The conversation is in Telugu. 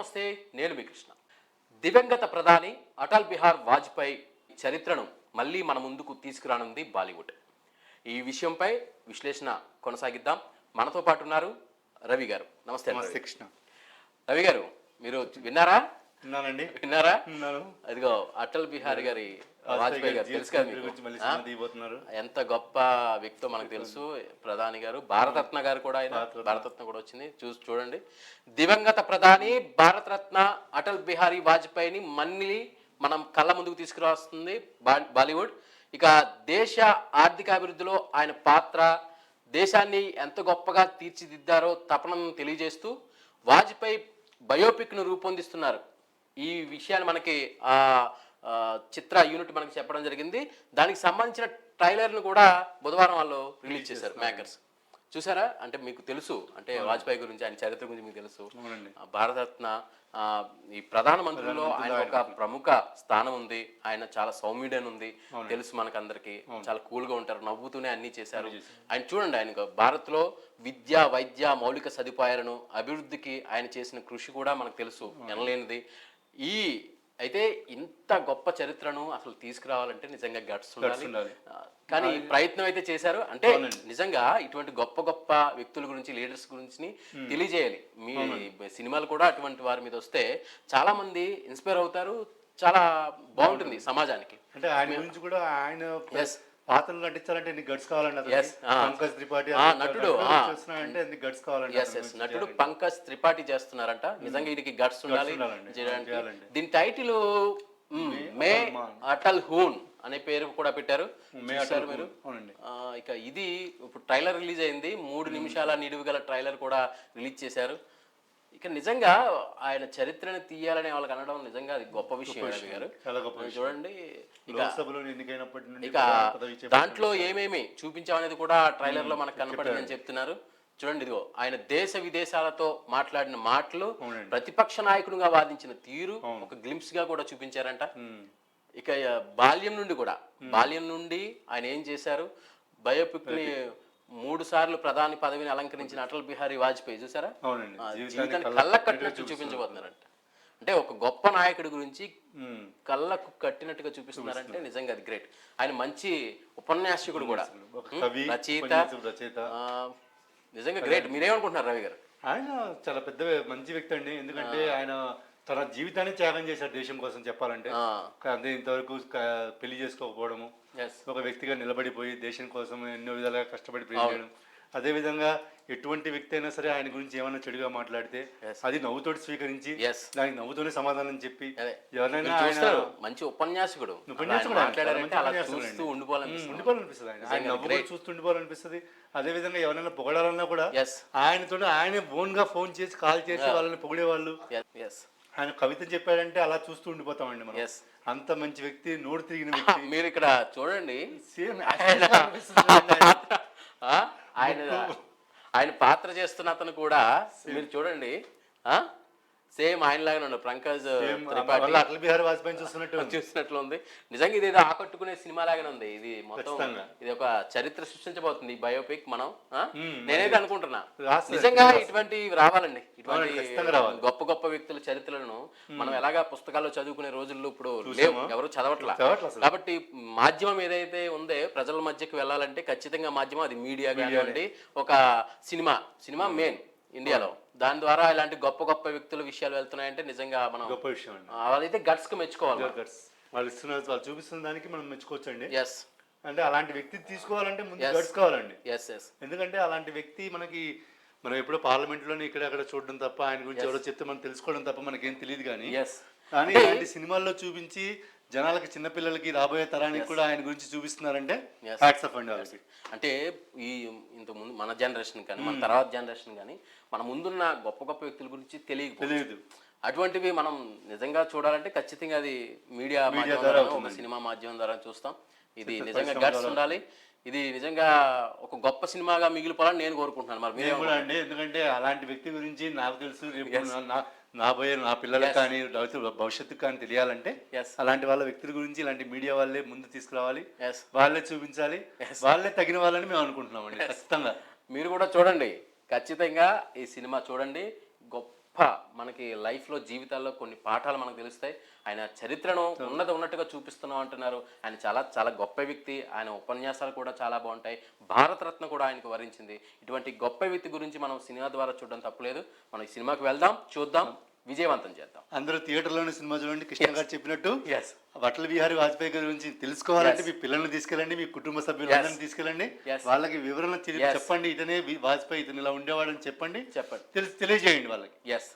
నమస్తే నేను మీ కృష్ణ. దివంగత ప్రధాని అటల్ బిహార్ వాజ్పేయి చరిత్రను మళ్ళీ మన ముందుకు తీసుకురానుంది బాలీవుడ్. ఈ విషయంపై విశ్లేషణ కొనసాగిద్దాం. మనతో పాటు ఉన్నారు రవి గారు. నమస్తే నమస్తే. కృష్ణ. రవి గారు మీరు విన్నారా? ఉన్నానండి విన్నారా? అదిగో అటల్ బిహారీ గారి వాజ్పేయి గారు తెలుసు కదా ఎంత గొప్ప వ్యక్తో మనకు తెలుసు ప్రధాని గారు. భారతరత్న గారు కూడా ఆయన. భారతరత్న. కూడా వచ్చింది. చూసి చూడండి. దివంగత ప్రధాని భారతరత్న అటల్ బిహారీ వాజ్పేయిని మళ్ళీ మనం కళ్ళ ముందుకు తీసుకురాస్తుంది బాలీవుడ్. ఇక దేశ ఆర్థికాభివృద్ధిలో ఆయన పాత్ర దేశాన్ని ఎంత గొప్పగా తీర్చిదిద్దారో తపనను తెలియజేస్తూ వాజ్పేయి బయోపిక్ను రూపొందిస్తున్నారు. ఈ విషయాన్ని మనకి చిత్ర యూనిట్ మనకి చెప్పడం జరిగింది. దానికి సంబంధించిన ట్రైలర్ను కూడా బుధవారం వాళ్ళు రిలీజ్ చేశారు మేకర్స్ చూసారా అంటే మీకు తెలుసు. అంటే వాజ్పేయి గురించి ఆయన చరిత్ర గురించి మీకు తెలుసు. భారతరత్న ఈ ప్రధానమంత్రిలో ఆయన ఒక ప్రముఖ స్థానం ఉంది. ఆయన చాలా సౌమ్యుడని ఉంది. తెలుసు మనకందరికి. చాలా కూల్గా ఉంటారు. నవ్వుతూనే అన్ని చేశారు. ఆయన చూడండి ఆయన భారత్లో విద్య వైద్య మౌలిక సదుపాయాలను అభివృద్ధికి ఆయన చేసిన కృషి కూడా మనకు తెలుసు. ఎనలేనిది. ఈ అయితే ఇంత గొప్ప చరిత్రను అసలు తీసుకురావాలంటే నిజంగా గట్స్ ఉండాలి. కానీ ప్రయత్నం అయితే చేశారు. అంటే. నిజంగా ఇటువంటి గొప్ప గొప్ప వ్యక్తుల గురించి లీడర్స్ గురించి తెలియజేయాలి. మీ సినిమాలు కూడా అటువంటి వారి మీద వస్తే చాలా మంది ఇన్స్పైర్ అవుతారు. చాలా బాగుంటుంది సమాజానికి. అంటే ఆయన గురించి కూడా ఆయన పాత్రలు నటించాలంటే ఎన్ని గట్స్ కావాలండి. పంకజ్ త్రిపాఠి నటుడు. చేస్తున్నాడంటే ఎన్ని గట్స్ కావాలండి ఎస్ అతని ఎస్ నటుడు. పంకజ్ త్రిపాఠి చేస్తున్నారంట. నిజంగా వీటికి గట్స్ ఉండాలి. దీని టైటిల్ మే అటల్ హూన్ అనే పేరు కూడా పెట్టారు. మీరు? ఇక ఇది ఇప్పుడు ట్రైలర్ రిలీజ్ అయింది. మూడు నిమిషాల నిడివి గల ట్రైలర్ కూడా రిలీజ్ చేశారు. ఇక నిజంగా ఆయన చరిత్రను తీయాలని వాళ్ళకి అనడం నిజంగా అది గొప్ప విషయం రవి గారు చూడండి ఇక దాంట్లో ఏమేమి చూపించామనేది కూడా ట్రైలర్లో మనకు కనపడిందని చెప్తున్నారు. చూడండి ఇదిగో ఆయన దేశ విదేశాలతో మాట్లాడిన మాటలు. ప్రతిపక్ష నాయకుడిగా వాదించిన తీరు ఒక గ్లింప్స్గా కూడా చూపించారంట. ఇక బాల్యం నుండి కూడా బాల్యం నుండి ఆయన ఏం చేశారు? బయోపిక్ని మూడు సార్లు ప్రధాని పదవిని అలంకరించిన అటల్ బిహారీ వాజ్పేయి చూసారా? జీవితాన్ని కళ్ళకు కట్టినట్టు చూపించబోతున్నారంట. అంటే ఒక గొప్ప నాయకుడి గురించి. కళ్ళకు కట్టినట్టుగా చూపిస్తున్నారంటే నిజంగా అది గ్రేట్. ఆయన మంచి ఉపన్యాసకుడు కూడా. రచయిత. నిజంగా గ్రేట్. మీరేమనుకుంటున్నారు రవి గారు? ఆయన చాలా పెద్ద మంచి వ్యక్తి అండి. ఎందుకంటే ఆయన తన జీవితాన్ని త్యాగం చేశారు దేశం కోసం చెప్పాలంటే. అదే ఇంతవరకు పెళ్ళి చేసుకోకపోవడము. ఒక వ్యక్తిగా నిలబడిపోయి దేశం కోసం ఎన్నో విధాలుగా కష్టపడి చేయడం అదే విధంగా ఎటువంటి వ్యక్తి అయినా సరే ఆయన గురించి ఏమైనా చెడుగా మాట్లాడితే. అది నవ్వుతోటి స్వీకరించి. దానికి నవ్వుతోనే సమాధానం చెప్పి. ఎవరైనా మంచి ఉపన్యాసకుడు. ఉపన్యాసకుడు చూస్తూ ఉండిపోవాలనిపిస్తుంది. ఉండిపోవాలనిపిస్తుంది ఆయన. ఆయన నవ్వు కూడా చూస్తూ ఉండిపోవాలనిపిస్తుంది. అదే విధంగా ఎవరైనా పొగడాలన్నా కూడా ఆయనతో ఆయన ఓన్గా ఫోన్ చేసి కాల్ చేసి వాళ్ళని పొగిడేవాళ్ళు. ఎస్ ఆయన కవిత చెప్పాడంటే అలా చూస్తూ ఉండిపోతామండి మనం. Yes. అంత మంచి వ్యక్తి నోరు తిరిగిన వ్యక్తి. మీరు ఇక్కడ చూడండి. సేమ్? ఆయన ఆయన పాత్ర చేస్తున్న అతను కూడా మీరు చూడండి. ఆ? సేమ్ ఆయన లాగానే ఉన్నాడు. పంకజ్ త్రిపాఠి. అటల్ బిహారీ వాజ్పేయి చూస్తున్నట్టు. చూసినట్లు ఉంది. నిజంగా ఇది ఏదో ఆకట్టుకునే సినిమా లాగానే ఉంది. ఇది మొత్తం. ఇది ఒక చరిత్ర సృష్టించబోతుంది ఈ బయోపిక్ మనం. నేనైతే అనుకుంటున్నా. నిజంగా ఇటువంటి రావాలండి. ఇటువంటి. గొప్ప గొప్ప వ్యక్తుల చరిత్రలను మనం ఎలాగా పుస్తకాల్లో చదువుకునే రోజుల్లో ఇప్పుడు లేవు. ఎవరు చదవట్లా. కాబట్టి మాధ్యమం ఏదైతే ఉందో ప్రజల మధ్యకి వెళ్ళాలంటే ఖచ్చితంగా మాధ్యమం అది మీడియా కానివ్వండి ఒక సినిమా. సినిమా మెయిన్ ఇండియాలో. దాని ద్వారా ఇలాంటి గొప్ప గొప్ప వ్యక్తుల విషయాలు వెళ్తున్నాయంటే నిజంగా మనం గొప్ప విషయం అండి అదైతే గట్స్కి మెచ్చుకోవాలి Guts. వాళ్ళు ఇస్తున్న వాళ్ళు చూపిస్తున్న దానికి మనం మెచ్చుకోవచ్చండి. ఎస్ అంటే అలాంటి వ్యక్తి తీసుకోవాలంటే ముందు గట్స్ కావాలండి. ఎస్ ఎస్ ఎందుకంటే అలాంటి వ్యక్తి మనకి మనం ఎప్పుడో పార్లమెంట్లోనే ఇక్కడ అక్కడ చూడడం తప్ప ఆయన గురించి ఎవరో చెప్తే మనం తెలుసుకోవడం తప్ప మనకేం తెలియదు కానీ కానీ ఇలాంటి సినిమాల్లో చూపించి జనాలకి చిన్నపిల్లలకి రాబోయే తరానికి కూడా ఆయన గురించి చూపిస్తున్నారంటే. హ్యాట్స్ ఆఫ్ అండి వాళ్ళకి అంటే ఈ ఇంత ముందు మన జనరేషన్ కానీ మన తర్వాత జనరేషన్ కానీ మన ముందున్న గొప్ప గొప్ప వ్యక్తుల గురించి తెలియకపోవచ్చు. తెలియదు. అటువంటివి మనం నిజంగా చూడాలంటే ఖచ్చితంగా అది మీడియా మాధ్యమం ద్వారా ఒక సినిమా మాధ్యమం ద్వారా చూస్తాం. ఇది నిజంగా గట్స్ ఉండాలి. ఇది నిజంగా ఒక గొప్ప సినిమాగా మిగిలిపోవాలని నేను కోరుకుంటున్నాను. మరి మీరే కూడా అండి. ఎందుకంటే అలాంటి వ్యక్తి గురించి నాకు తెలుసు. నా- నా నా పిల్లలకు కానీ భవిష్యత్తు- భవిష్యత్తుకు కానీ తెలియాలంటే ఎస్ అలాంటి వాళ్ళ వ్యక్తుల గురించి ఇలాంటి మీడియా వాళ్ళే ముందు తీసుకురావాలి. ఎస్ వాళ్ళే చూపించాలి. వాళ్ళే తగిన వాళ్ళని మేము అనుకుంటున్నామండి ఖచ్చితంగా. మీరు కూడా చూడండి. ఖచ్చితంగా ఈ సినిమా చూడండి. గొప్ప మనకి లైఫ్లో జీవితాల్లో కొన్ని పాఠాలు మనకు తెలుస్తాయి. ఆయన చరిత్రను ఉన్నది ఉన్నట్టుగా చూపిస్తున్నాం అంటున్నారు. ఆయన చాలా చాలా గొప్ప వ్యక్తి. ఆయన ఉపన్యాసాలు కూడా చాలా బాగుంటాయి. భారతరత్న కూడా ఆయనకు వరించింది. ఇటువంటి గొప్ప వ్యక్తి గురించి మనం సినిమా ద్వారా చూడడం తప్పలేదు. మనం ఈ సినిమాకి వెళ్దాం చూద్దాం. విజయవంతం చేద్దాం. అందరూ థియేటర్లోనే సినిమా చూడండి. కృష్ణ గారు చెప్పినట్టు ఎస్ అటల్ బిహారీ వాజ్పేయి గారి గురించి తెలుసుకోవాలంటే. మీ పిల్లల్ని తీసుకెళ్ళండి మీ కుటుంబ సభ్యులందరినీ తీసుకెళ్ళండి. వాళ్ళకి వివరణ. చెప్పండి. ఇతనే వాజ్పేయి ఇతను ఇలా ఉండేవాడని చెప్పండి. చెప్పండి. తెలి- తెలియజేయండి వాళ్ళకి. ఎస్